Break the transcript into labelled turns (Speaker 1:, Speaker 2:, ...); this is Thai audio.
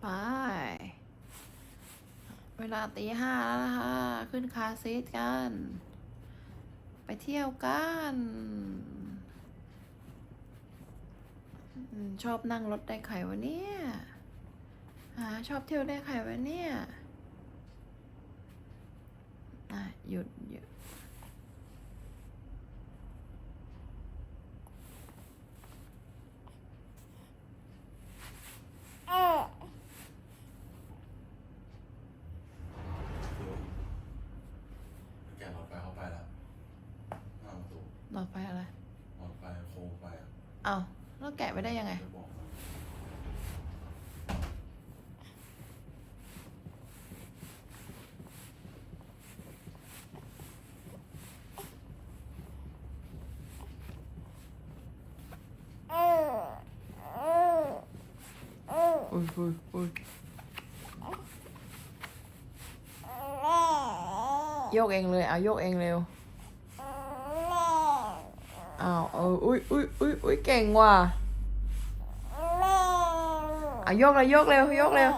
Speaker 1: ไป เวลาตีห้าแล้วนะคะขึ้นคาซีทกัน ไปเที่ยวกัน ชอบนั่งรถได้ไขวะเนี่ยหาชอบเที่ยวได้ไขวะเนี่ย อะ หยุดหยุด
Speaker 2: แกะหลอดไฟเข้าไปแล้วหน้าประตู
Speaker 1: ห ลอดไฟอะไร
Speaker 2: หลอดไฟโคมไฟอะ
Speaker 1: เอา้าแล้วแกะไปได้ยังไง
Speaker 2: ไม่บอกนะ
Speaker 1: อุ้ยอุ้ยอุ้ยโยกเองเลย เอาโยกเองเร็ว อ้าวเอออุ้ยอุ้ยอุ้ยอุ้ยเก่งว่ะเอาโยกเลยโยกเร็วโยกเร็ว